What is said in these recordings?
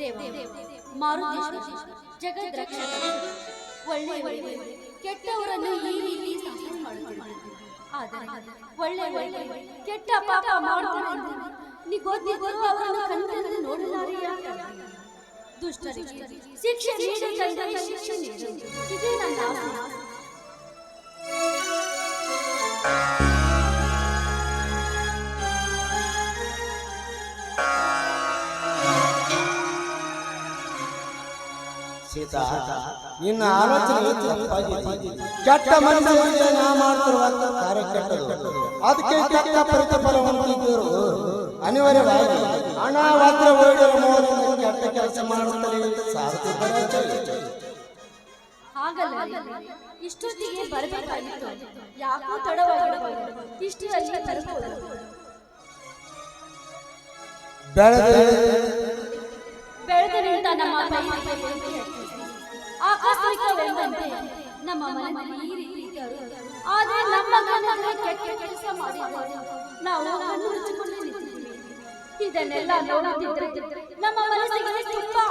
ದೇವ. ಕೆಟ್ಟವರನ್ನು ಈ ರೀತಿ ಆದರೆ ಒಳ್ಳೆ ಒಳ್ಳೆ ಕೆಟ್ಟ ಪಾಪ ಮಾಡುತ್ತಾರೆ ನೀ ಗೊತ್ತಿದ್ದರೂ ಅವರನ್ನು ಕಣ್ಣಿನಿಂದ ನೋಡಲಾರೆಯ ದುಷ್ಟರಿಗೆ. ಶಿಕ್ಷೆ ನೀಡು ತಂದೆ ಶಿಕ್ಷೆ ನೀಡು. ಇದೇ ನನ್ನ ಆಸೆ. ಸೀತಾ ನಿನ್ನ ಆಲೋಚನೆ. ಕೆಟ್ಟ ಮನಸ್ಸಿಗೆ ನಾ ಮಾಡ್ತಿರುವಂತ ಕಾರ್ಯ ಕೆಟ್ಟದು ಅದಕ್ಕೆ ಕೆಟ್ಟ ಅನಿವಾರ್ಯವಾಗಿ ಓಡಿರುವ ಮೂಲಕ ಕೆಟ್ಟ ಕೆಲಸ ಮಾಡುತ್ತಲೇ ಜಯ. ಹಾಗಲ್ಲ ಇಷ್ಟೊತ್ತಿಗೆ ಬರಬೇಕಾಗಿತ್ತು. ಯಾಕೋ ಬೆಳೆದ ಬೆಳೆದ ನಿಂತ ನಮ್ಮ ಆಕಸ್ಮಿಕವೆಂದಂತೆ ನಮ್ಮ ಮನೆಯಲ್ಲಿ ಈ ರೀತಿ ಇದ್ದರು. ಆದ್ರೆ ನಮ್ಮ ಗಂಡನೇ ಕೆಟ್ಟ ಕೆಲಸ ಮಾಡಿದ್ದಾರೆ ನಾವು ಕಣ್ಣು ಮುಚ್ಚಿಕೊಂಡು ನಿಂತಿದ್ದೀವಿ ಇದನ್ನೆಲ್ಲ ನೋಡುತ್ತಿದ್ದರೆ ನಮ್ಮ ಮನಸ್ಸಿಗೆ ತುಂಬಾ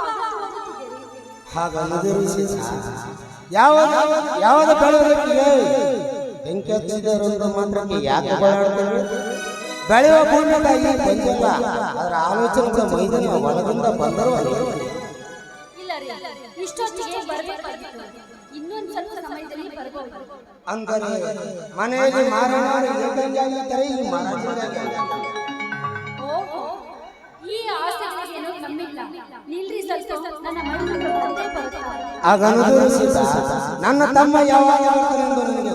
ಯಾವ ಯಾವಾಗ ಬೆಂಕಿ ಮಾತ್ರಕ್ಕೆ ಯಾಕೆ ಬಲಾಡ್ತಾರೆ ಬೆಳೆಯುವ ಬಂದಿಲ್ಲ ಅದರ ಆಲೋಚನೆ ಮೈದಾನ ಒಳಗಿಂದ ಬಂದರೂ ಇಷ್ಟೊತ್ತಿಗೆ ಬರಬೇಕಾಗಿತ್ತು. ಇನ್ನೊಂದು ಸ್ವಲ್ಪ ಸಮಯದಲ್ಲಿ ಬರಬಹುದು ಅಂದರೆ ಮನೆಯಲ್ಲಿ ಮಾರಾಟ ಏಕಾಂಗಿಯಾಗಿದ್ದರೆ ಈ ಮಾರಾಟ ಓಹೋ. ಈ ಆಸಕ್ತಿಯನ್ನು ನಮ್ಮಿಲ್ಲ ನಿಲ್ರಿ ಸ್ವಲ್ಪ ನನ್ನ ಮನೆಗೆ ಬಂದೇ ತಮ್ಮ ಯಾವ ಯಾವ ನನಗೆ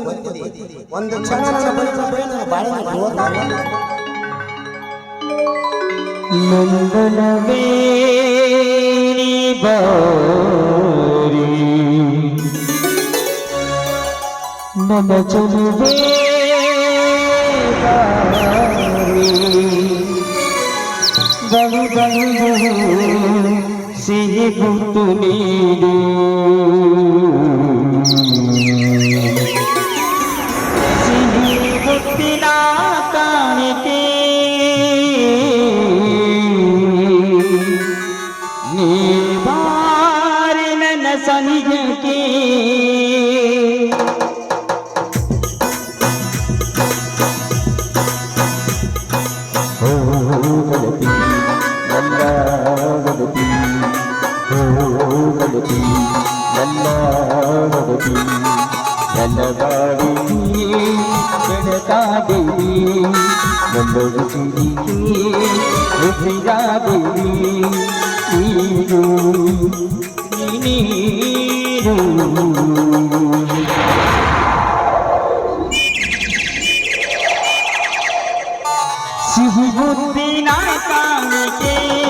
ಒಂದು ಕ್ಷಣ ನನ್ನ ಬಳಿ ಜೀವನ ನಂದನವೇ ಬಾರಿ ನನ್ನ ಚಲುವೆ ಬಾರಿ ಬಲು வாழ்க்கை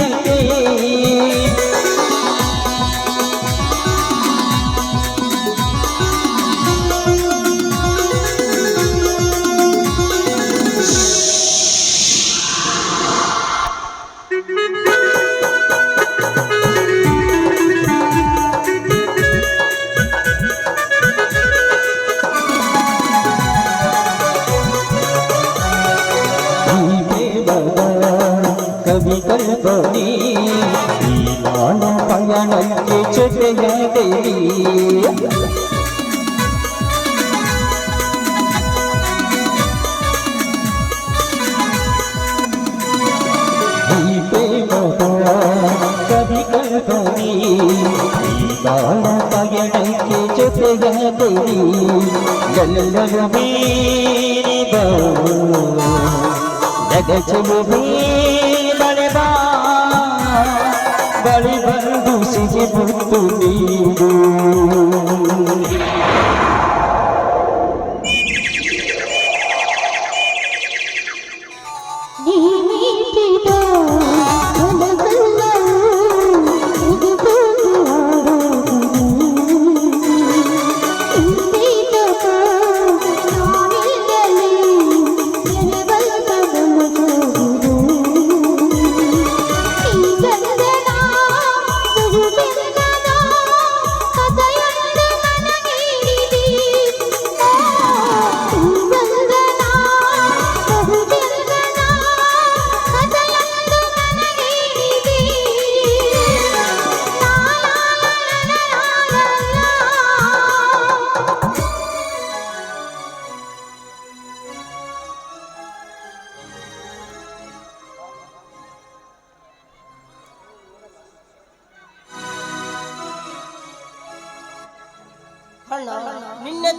तू बहती गंगल वीर जग चलबी बड़बा बड़े बंदू सिज बुतुली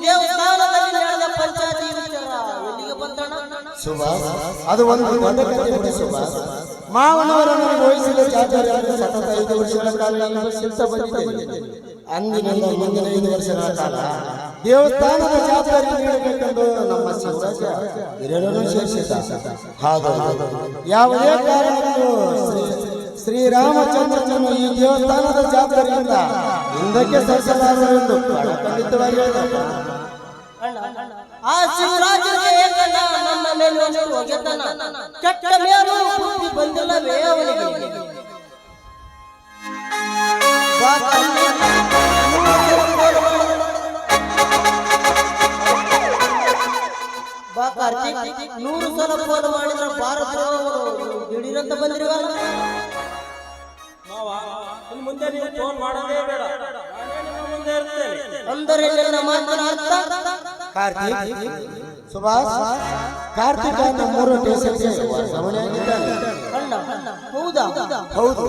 ದೇವಸ್ಥಾನದಲ್ಲಿ ಬಂದಣ್ಣ? ಅದು ಒಂದು ಕಥೆ ಮಾವನವರನ್ನು ವಹಿಸಿದ ಐದು ವರ್ಷಗಳ ಕಾಲ ಅಂದಿನಿಂದ ಮುಂದಿನ ಐದು ವರ್ಷಗಳ ಕಾಲ ದೇವಸ್ಥಾನದ ಜಾತ್ರೆ ನೀಡಬೇಕೆಂದು ನಮ್ಮ ಶಿವರಾಜ ಯಾವುದೇ ಕಾರಣಕ್ಕೂ ಶ್ರೀ ಶ್ರೀರಾಮಚಂದ್ರನನ್ನು ಈ ದೇವಸ್ಥಾನದ ಜಾತ್ರೆಯಿಂದ ಹಿಂದಕ್ಕೆ ಸರಿಸಲಾರರೆಂದು ಖಂಡಿತವಾಗಿ ಹೇಳಿದ ಅಣ್ಣ ಆ ಕೆಟ್ಟ ನೂರು ಸಲ ಫೋನ್ ಮಾಡಿದ್ರೆ ಭಾರತ ದಿಢೀರಂತ ಬಂದಿರುವಲ್ಲ. ಮಾವ ಇನ್ನು ಮುಂದೆ ನೀವು ಫೋನ್ ಮಾಡೋದೇ ಬೇಡ. ಮುಂದೆ ಇರ್ತೇನೆ ಅಂದರೆ ನನ್ನ ಮಾತಿನ ಅರ್ಥ? ಕಾರ್ತಿಕ್ ಸುಭಾಷ್ ಕಾರ್ತಿಕ್ ಅಂತ ಮೂರು ಸ್ಟೇಷನ್ಗೆ ವರ್ಗಾವಣೆಯಾಗಿದ್ದಾನೆ ಅಣ್ಣ ಹೌದಾ? ಹೌದು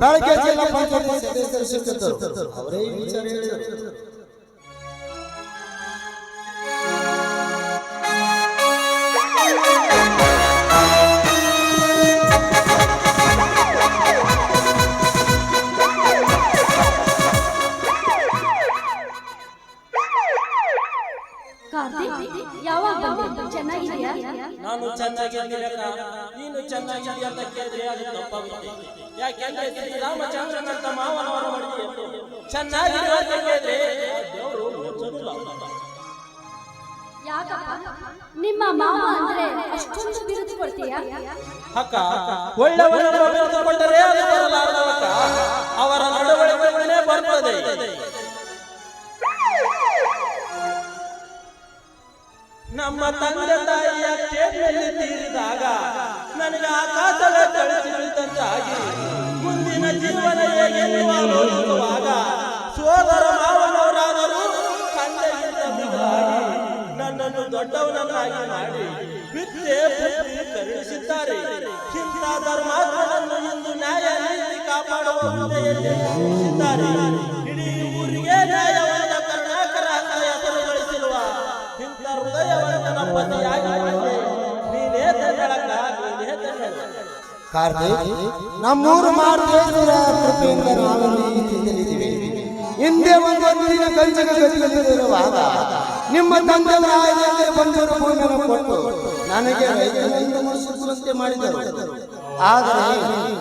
ಬೆಳಗ್ಗೆ ಜಿಲ್ಲಾ ಪಂಚಾಯತಿ ಸದಸ್ಯರು ಅವರೇ ವಿಚಾರ ಹೇಳಿದರು. ಚೆನ್ನಾಗಿದ್ದೀರಕ್ಕ ನೀನು ಚೆನ್ನಾಗಿದ್ದೀಯ ಅಂತ ಕೇಳಿದ್ರೆ ಅದು ತಪ್ಪಾಗುತ್ತೆ. ಯಾಕೆಂದ್ರೆ ಶ್ರೀರಾಮಚಂದ್ರನಂತ ಮಾವನವರ ಮಡಿಯನ್ನು ಚೆನ್ನಾಗಿರುವ ಅಂತ ಕೇಳಿದ್ರೆ ದೇವರು ಮೆಚ್ಚೋದಿಲ್ಲ ಯಾಕಪ್ಪ? ನಿಮ್ಮ ಮಾವ ಅಂದ್ರೆ ಅಷ್ಟೊಂದು ಬಿರುದು ಕೊಡ್ತೀಯ? ಅಕ್ಕ ಒಳ್ಳೆಯವರನ್ನು ಅದು ಬರಲಾರದವಕ್ಕ. ಅವರ ನಡವಳಿಕೆಗಳೇ ಬರ್ತದೆ. ನಮ್ಮ ತಂದೆ ತಾಯಿಯ ಟೇಬಲ್ಲಿ ತೀರಿದಾಗ ನನಗೆ ಆಕಾಶದ ತಳಿಸಿ ಬೀಳ್ತಂತಾಗಿ ಮುಂದಿನ ಜೀವನ ಆಲೋಚಿಸುವಾಗ ಸೋದರ ಮಾವನವರಾದರೂ ತಂದೆಗಿಂತ ನನ್ನನ್ನು ದೊಡ್ಡವನನ್ನಾಗಿ ಮಾಡಿ ವಿದ್ಯೆ ಬುದ್ಧಿ ಕರುಣಿಸಿದ್ದಾರೆ. ಇಂಥ ಧರ್ಮಾತ್ಮನನ್ನು ಇಂದು ನ್ಯಾಯ ಕಾಪಾಡುವ ಹುದ್ದೆಯಲ್ಲಿ ನಮ್ಮೂರು ಹಿಂದೆ ಒಂದು ದಿನ ಕಂಚಕ ನಿಮ್ಮ ತಂದೆ ಬಂದರು ಕೊಟ್ಟು ನನಗೆ ಮಾಡಿದರು. ಆದರೆ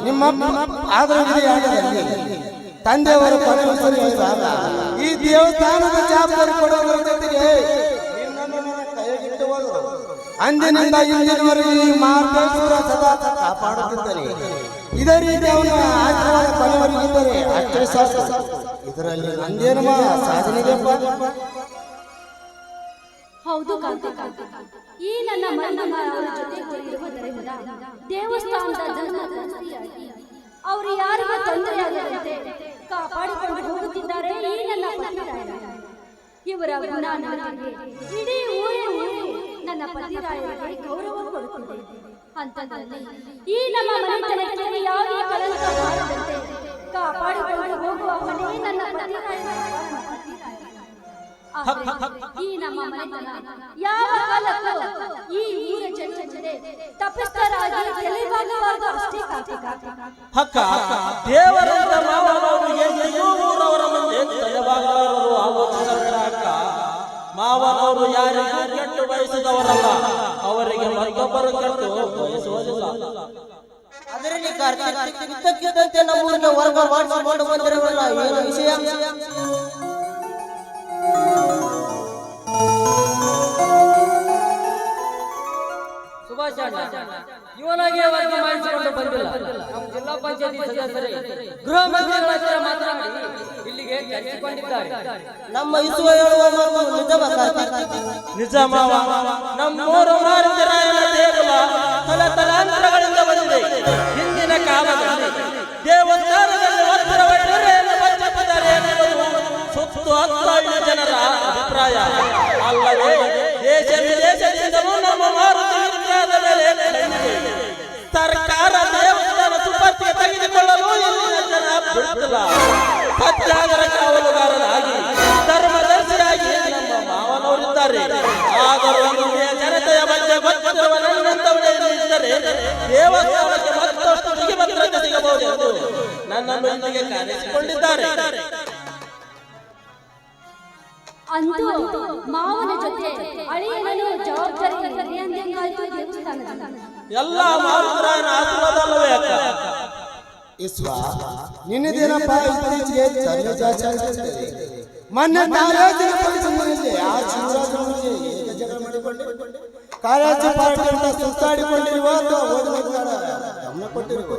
ನಿಮ್ಮ ಆದರೆ ತಂದೆಯವರು ಈ ದೇವಸ್ಥಾನದ ಜವಾಬ್ದಾರಿ ಕೊಡುವ ಜೊತೆಗೆ ಅಂದಿನಿಂದ ಇಂದಿನವರೆಗೂ ಈ ಮಾರ್ಗೇಶ್ವರ ಸದಾ ಕಾಪಾಡುತ್ತಿದ್ದಾನೆ ಇದೇ ರೀತಿ ಅವನ ಆಶೀರ್ವಾದ ಅಷ್ಟೇ ಸಾಕು. ಇದರಲ್ಲಿ ನಂದೇನು ಸಾಧನೆಗೆ ಸಾಧನೆ ಹೌದು ಈ ನನ್ನ ಮಣ್ಣಮ್ಮ ಅವರ ಜೊತೆ ಇರುವುದರಿಂದ ದೇವಸ್ಥಾನದ ಅವರು ಯಾರಿಗೂ ತೊಂದರೆಯಾಗದಂತೆ ಕಾಪಾಡಿಕೊಂಡು ಹೋಗುತ್ತಿದ್ದಾರೆ ಈ ನನ್ನ ಪತಿರಾಯರು ಇವರ ಗುಣ ನನಗೆ ಇಡೀ ಊರೇ ಊರೇ ನನ್ನ ಪತಿರಾಯರಿಗೆ ಗೌರವ ಕೊಡುತ್ತಿದೆ ಅಂತಂದಲ್ಲಿ ಈ ನಮ್ಮ ಮನೆತನಕ್ಕೆ ಯಾವುದೇ ಕಲಂಕ ಬಾರದಂತೆ ಕಾಪಾಡಿಕೊಂಡು ಹೋಗುವ ಮನೆ ನನ್ನ ಪತಿರಾಯರ ಈ ನಮ್ಮ ಮನೆತನ ಯಾವ ಕಾಲಕ್ಕೂ ಈ ಊರ ಜನತೆ ತಪಸ್ಥರಾಗಿ ತಲೆಬಾಗಬಾರದು ಅಷ್ಟೇ ಕಾರ್ತಿಕ ಹಕ್ಕ ದೇವರಂತ ಮಾವನವರಿಗೆ ಊರವರ ಮುಂದೆ ತಲೆಬಾಗಲಾರರು ಆಲೋಚಿಸಬೇಡ ಅಕ್ಕ ಮಾವನವರು ಯಾರಿಗೂ ಕೆಟ್ಟು ಬಯಸಿದವರಲ್ಲ. ಅವರಿಗೆ ಮತ್ತೊಬ್ಬರು ಕೆಟ್ಟು ಬಯಸುವುದಿಲ್ಲ. ಅದರಲ್ಲಿ ಇದ್ದಕ್ಕಿದ್ದಂತೆ ನಮ್ಮೂರಿನ ಬಂದಿರವಲ್ಲ ಏನು ವಿಷಯ? ಸುಭಾಷ್ ಇವನಾಗೆ ಮಾಡಿಸಿಕೊಂಡು ಬಂದಿಲ್ಲ? ನಮ್ಮ ಪಂಚಾಯತಿ ಸದಸ್ಯರೇ ಗೃಹ ಮಾತನಾಡಿ ಇಲ್ಲಿಗೆ ಕರೆಸಿಕೊಂಡಿದ್ದಾರೆ ನಮ್ಮ ಇಸುವ ಹೇಳುವ ಮಾತು ನಿಜವ ಕಾರ್ತಿಕ್ ನಿಜ ಮಾವ. ನಮ್ಮೂರು ಮಾರುತಿರಾಯನ ದೇಗುಲ ತಲ ತಲಾಂತರಗಳಿಂದ ಬಂದಿದೆ. ಹಿಂದಿನ ಕಾಲದಲ್ಲಿ ದೇವಸ್ಥಾನದಲ್ಲಿ ಸುತ್ತು ಜನರ ಅಭಿಪ್ರಾಯ. ಅಲ್ಲದೆ ದೇಶ ವಿದೇಶದಿಂದಲೂ ನಮ್ಮ ಮಾರುತಿ ಮೇಲೆ. ಸರ್ಕಾರ ಸುಪರ್ತಿಗೆ ತೆಗೆದುಕೊಳ್ಳಲು ಇಲ್ಲಿನ ಜನ ಬಿಡುತ್ತಿಲ್ಲ ಸತ್ಯಾಗ್ರಹ ಕಾವಲುಗಾರರಾಗಿ ಧರ್ಮದರ್ಶಿಯಾಗಿ ನಮ್ಮ ಮಾವನವರಿದ್ದಾರೆ ಆದರೂ ಇಲ್ಲಿಯ ಜನತೆಯ ಬಗ್ಗೆ ಗೊತ್ತಿರುವ ನನ್ನಂತವರೇ ಇದ್ದರೆ ದೇವಸ್ಥಾನಕ್ಕೆ ಮತ್ತಷ್ಟು ಬಿಗಿಭದ್ರತೆ ಸಿಗಬಹುದು ಎಂದು ನನ್ನೊಂದಿಗೆ ಕಾಣಿಸಿಕೊಂಡಿದ್ದಾರೆ ಅಂತೂ ಮಾವನ ಜೊತೆ ಅಳಿಯನನು ಜವಾಬ್ದಾರಿ ಎಲ್ಲ ಮಾರುತರಾಯನ ಆಶೀರ್ವಾದ ಅಲ್ಲವೇ ನಿನ್ನದೇನಪ್ಪ ಇತ್ತೀಚೆಗೆ ಚರ್ಮ ಜಾಸ್ತಿ ಆಗ್ತಿದೆ ಮೊನ್ನೆ ಕಾಲೇಜಿನ ಫಂಕ್ಷನ್ನಲ್ಲಿ ಆ ಶಿವರಾಜನಿಗೆ ಏಕ ಜಗಳ ಮಾಡಿಕೊಂಡೆ. ಕಾಲೇಜು ಪಾರ್ಟಿ ಅಂತ ಸುತ್ತಾಡಿಕೊಂಡಿರುವ ಅಥವಾ ಗಮನ ಕೊಟ್ಟಿರುವ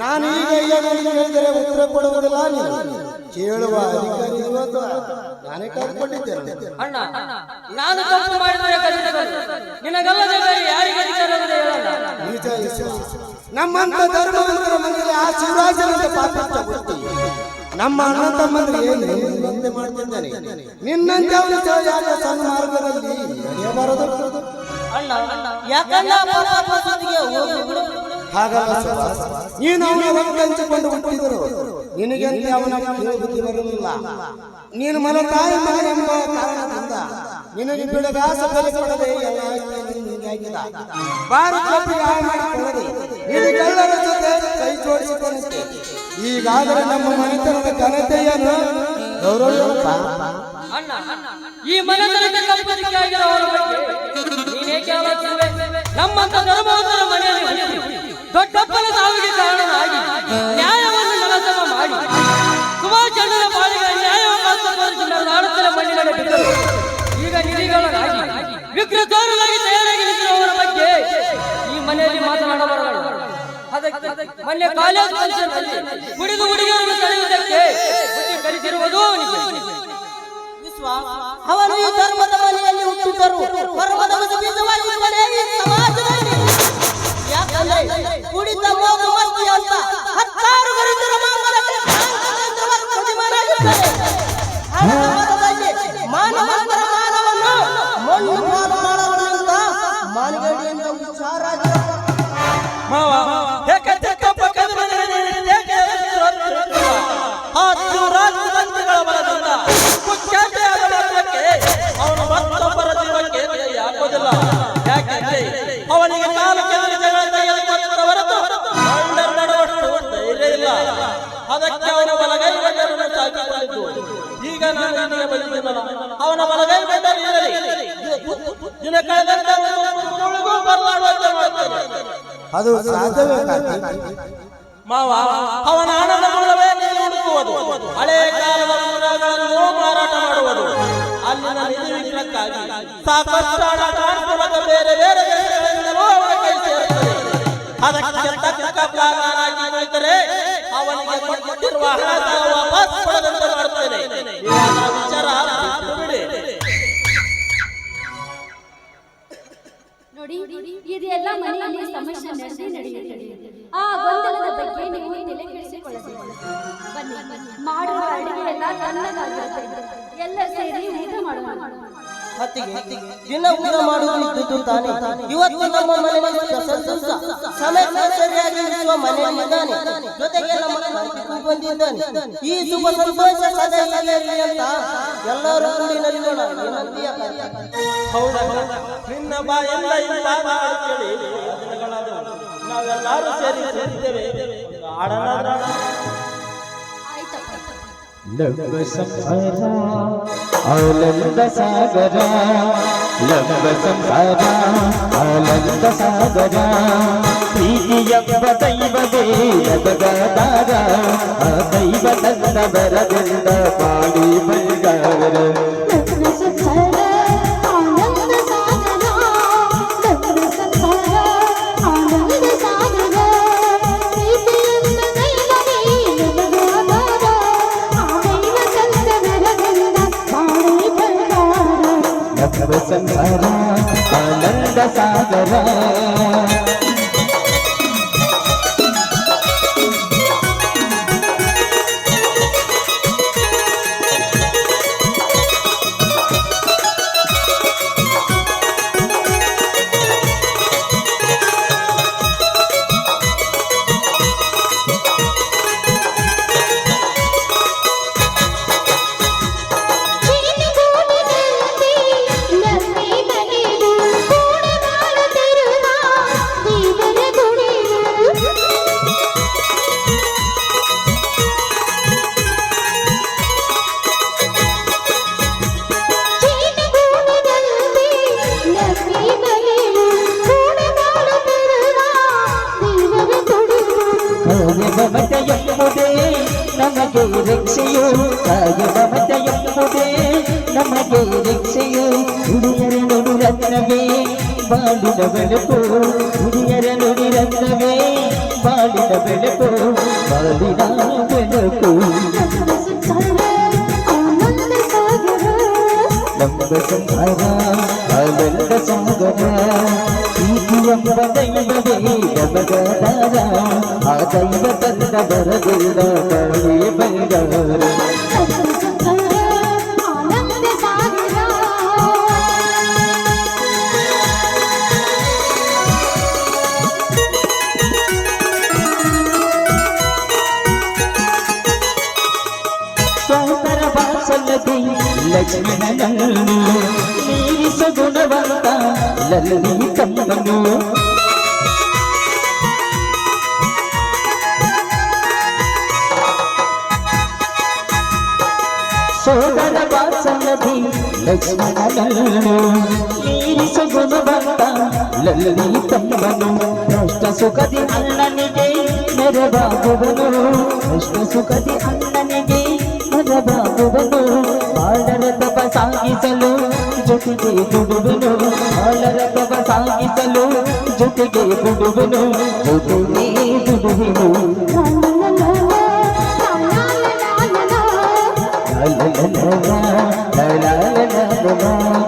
ನಾನು ಈಗ ಏನು ಹೇಳಿದರೆ ಉತ್ತರ ಕೊಡುವುದಿಲ್ಲ ನೀನು. ಕೇಳುವ ಅಧಿಕಾರಿ ನಾನೇ ಕಾದ್ಕೊಂಡಿದ್ದೇನೆ ಅಣ್ಣ ನಾನು ತಪ್ಪು ಮಾಡಿದರೆ ನಿನಗಲ್ಲದೆ ಯಾರಿಗೆ ಅಧಿಕಾರ ನಿಜ. ನಮ್ಮಂತ ಧರ್ಮವಂತರ ಮನೆಯಲ್ಲಿ ಆ ಶಿವರಾಜನ ಬುದ್ಧಿ ನಮ್ಮ ಅಣ್ಣ ತಮ್ಮಂದ್ರೆ ನಿಂದೆ ಮಾಡ್ತಿದ್ದಾನೆ? ನಿನ್ನಂತೆ ಅವನು ಸಣ್ಣ ಮಾರ್ಗದಲ್ಲಿ ನಡೆಯಬಾರದು. ಅಣ್ಣ ಯಾಕಂದ್ರೆ ಹಾಗಲ್ಲ. ನೀನು ಅವನ ಹಂಚಿಕೊಂಡು ಹುಟ್ಟಿದರು. ಅವನ ಬುದ್ಧಿ ಬರಲಿಲ್ಲ. ನೀನು ಮನ ತಾಯಿ ಮಗ ಎಂಬ ಕಾರಣದಿಂದ ನಿನಗೆ ಬಿಡದ ಬೆಲೆ ಕೊಡದೆ ಎಲ್ಲ ಆಗಿಲ್ಲ ನಿನಗೆಲ್ಲರ ಜೊತೆ ಕೈ ಜೋಡಿಸಿಕೊಂಡೆ ಈಗಾಗಲೇ ನಮ್ಮ ಮನೆತನದ ಘನತೆಯನ್ನು ಗೌರವ ಅಣ್ಣ ಈ ಬಗ್ಗೆ ನೀನೇಕೆ ಆಲೋಚಿಸುವೆ? ನಮ್ಮಂತ ಧರ್ಮವಂತರ ಮನೆಯಲ್ಲಿ ಹುಟ್ಟಿ ದೊಡ್ಡಪ್ಪನ ಸಾವಿಗೆ ಕಾರಣನಾಗಿ ನ್ಯಾಯವನ್ನು ನೆಲಸಮ ಮಾಡಿ ಸುಮಾರು ಜನರ ಬಾಳಿಗೆ ನ್ಯಾಯವನ್ನು ಮಣ್ಣಿನಲ್ಲಿ ಬಿದ್ದರು ಈಗ ನಿಧಿಗಳಾಗಿ ವಿಗ್ರಹಕಾರರಾಗಿ ತಯಾರಾಗಿ ಅದಕ್ಕೆ ಮೊನ್ನೆ ಕಾಲೇಜ್ ಫಂಕ್ಷನ್ನಲ್ಲಿ ಕುಡಿದು ಹುಡುಗಿಯರನ್ನು ಸೆಳೆಯುವುದಕ್ಕೆ ಬುದ್ಧಿ ಕಲಿತಿರುವುದು ನಿಜ ವಿಶ್ವ ಅವನು ಈ ಧರ್ಮದ ಮನೆಯಲ್ಲಿ ಹುಟ್ಟಿದ್ದರು ಧರ್ಮದ ಬೀಜವಾಗಿರುವನೇ ಈ ಸಮಾಜದಲ್ಲಿ ಯಾಕಂದ್ರೆ ಕುಡಿತ ಮೋದು ಮಸ್ತಿ ಅಂತ ಹತ್ತಾರು ಗರಿತರ ಮಾಮೂಲಕ್ಕೆ ಕಾಂತದ ಅದು ಸಾಧ್ಯವೇ ಮಾವ ಅವನ ಮೂಲವೇ ನೀನು ಹುಡುಕುವುದು. ಹಳೆ ಕಾಲದ ಮಾರಾಟ ಮಾಡುವುದು. ಅಲ್ಲಿನ ನಿಧಿ ವಿಗ್ರಹಕ್ಕಾಗಿ ಸಾಕಷ್ಟು ಹಣ ಕಾಣಿಸುವಾಗ ಬೇರೆ ಬೇರೆ ಅವನ ಕೈ ಸೇರುತ್ತದೆ. ಅದಕ್ಕೆ ತಕ್ಕ ಕುಳಿತರೆ ಅವನಿಗೆ ಕೊಟ್ಟಿರುವ ಹಣ ವಾಪಸ್ ಕೊಡದಂತೆ ಮಾಡುತ್ತೇನೆ. ನೋಡಿ ಇದೆಲ್ಲ ಮನೆಯಲ್ಲಿ ಸಮಸ್ಯೆ ನಡೆಸಿ ನಡೆಯುತ್ತದೆ ಆ ಗೊಂದಲದ ಬಗ್ಗೆ ನೀವು ತಲೆ ಕೆಡಿಸಿಕೊಳ್ಳಬೇಕು ಬನ್ನಿ ಮಾಡುವ ಅಡಿಗೆ ಎಲ್ಲ ತನ್ನದಾಗಿರುತ್ತದೆ ಎಲ್ಲ ಸೇರಿ ಊಟ ಮಾಡೋಣ ಹತ್ತಿಗೆ ದಿನ ಊಟ ಮಾಡುವುದು ಇದ್ದುದು ತಾನೆ. ಇವತ್ತು ನಮ್ಮ ಮನೆಯಲ್ಲಿ ಸಂತೋಷ ಸಮಯ ಸರಿಯಾಗಿ ಇರುವ ಮನೆಯಲ್ಲಿದ್ದಾನೆ ಜೊತೆಗೆ ನಮ್ಮ ಬಂದಿದ್ದಾನೆ. ಈ ಶುಭ ಸಂತೋಷ ಸದಾ ಇರಲಿ ಅಂತ ಎಲ್ಲರೂ ಕೂಡಿ ನಲಿಯೋಣ? ಹೌದಾ ನಿನ್ನ ಬಾಯಲ್ಲ ಇಲ್ಲ. ನಾವೆಲ್ಲರೂ ಸೇರಿ ಸೇರಿದ್ದೇವೆ. ಆಡೋಣ ಲಬ್ಬ ಸಂಸಾರ ಅವಲಂದ ಸಾಗರ ಲಬ್ಬ ಸಂಸಾರ ಅವಲಂದ ಸಾಗರ. ಪ್ರೀತಿಯೆಂಬ ದೈವದೇ ಜಗದಾರ ಆ ದೈವ ನನ್ನ ಬರದಿಂದ ಪಾಡಿ ಬಂದವರು ಸಾಗರ ಆನಂದ ಸಾಗರ. ನಮಗೆ ರಕ್ಷೆಯು ಕಾಯ ಮಮತ ಎಂಬುದೇ ನಮಗೆ ರಕ್ಷೆಯು ಹುಡುಗರ ನುಡಿ ರತ್ನವೇ ಬಾಳಿನ ಬೆಳಕು ಹುಡುಗರ ನುಡಿ ರತ್ನವೇ ಬಾಳಿನ ಬೆಳಕು ಬಾಳಿನ ಬೆಳಕು ಆನಂದ ಸಾಗರ ಲಂಬ ಸಂಹಾರ ಆನಂದ ಸಾಗರ ಪ್ರೀತಿಯೆಂಬ ದೈವವೇ ನಮಗಾಧಾರ ಆ ದೈವ ತನ್ನ ಬರದಿಲ್ಲ పాలని కన్నను సోదర వాసనది లక్ష్మణను నీరి సుగుణ భక్త లల్లి తమ్మను కృష్ణ సుఖది అన్ననిగే మెరబాగువను కృష్ణ సుఖది అన్ననిగే మెరబాగువను పాడర తపసాగిసలు ಜೊತೆಗೆ ದುಡುವೆನು ಅಲರ ತವ ಸಾಗಿಸಲು ಜೊತೆಗೆ ದುಡುವೆನು ಜೊತೆಗೆ ದುಡುವೆನು la la la la la